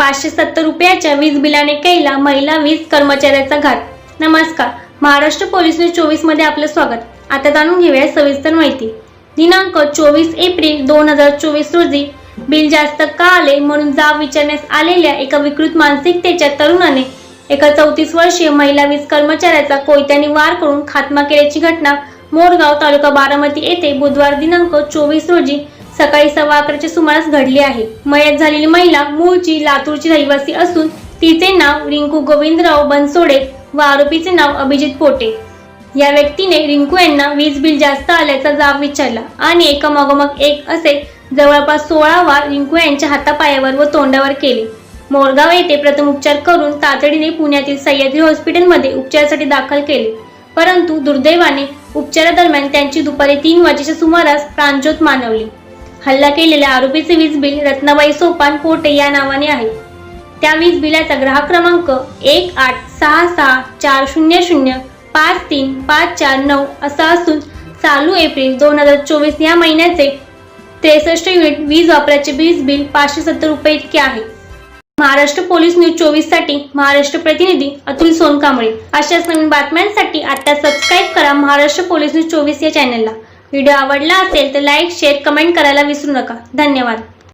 पाचशे सत्तर रुपयाच्या वीज बिलाने केला महिला वीज कर्मचाऱ्याचा घात. नमस्कार महाराष्ट्र पोलीस न्यूज चोवीसमध्ये आपलं स्वागत. आता जाणून घेऊया सविस्तर माहिती. दिनांक चोवीस एप्रिल दोन हजार चोवीस रोजी बिल जास्त का आले म्हणून जाब विचारण्यास आलेल्या एका विकृत मानसिकतेच्या तरुणाने एका चौतीस वर्षीय महिला वीज कर्मचाऱ्याचा कोयत्याने वार करून खात्मा केल्याची घटना मोरगाव तालुका बारामती येथे बुधवार दिनांक चोवीस रोजी सकाळी सव्वा अकराच्या सुमारास घडली आहे. मयत झालेली महिला मूळची लातूरची रहिवासी असून तिचे नाव रिंकू गोविंदराव बनसोडे व आरोपीचे नाव अभिजित पोटे. या व्यक्तीने रिंकू यांना वीज बिल जास्त आल्याचा जाब विचारला आणि एका मागोमाग एक असे जवळपास सोळा वार रिंकू यांच्या हातापायावर व तोंडावर केले. मोरगाव येथे प्रथम उपचार करून तातडीने पुण्यातील सह्याद्री हॉस्पिटलमध्ये उपचारासाठी दाखल केले. परंतु दुर्दैवाने उपचारादरम्यान त्यांची दुपारी तीन वाजेच्या सुमारास प्राणज्योत मानवली. हल्ला केलेल्या आरोपीचे वीज बिल रत्नाबाई सोपान पोटे या नावाने आहे. त्या वीज बिलाचा ग्राहक क्रमांक एक आठ सहा सहा चार शून्य शून्य पाच तीन पाच चार नऊ असा असून चालू एप्रिल दोन हजार चोवीस या महिन्याचे त्रेसष्ट युनिट वीज वापराचे वीज बिल पाचशे सत्तर रुपये इतके आहे. महाराष्ट्र पोलीस न्यूज चोवीससाठी महाराष्ट्र प्रतिनिधी अतुल सोनकांबळे. अशाच नवीन बातम्यांसाठी आता सबस्क्राईब करा महाराष्ट्र पोलीस न्यूज चोवीस या चॅनलला व्हिडिओ आवडला असेल तर लाईक शेअर कमेंट करायला विसरू नका. धन्यवाद.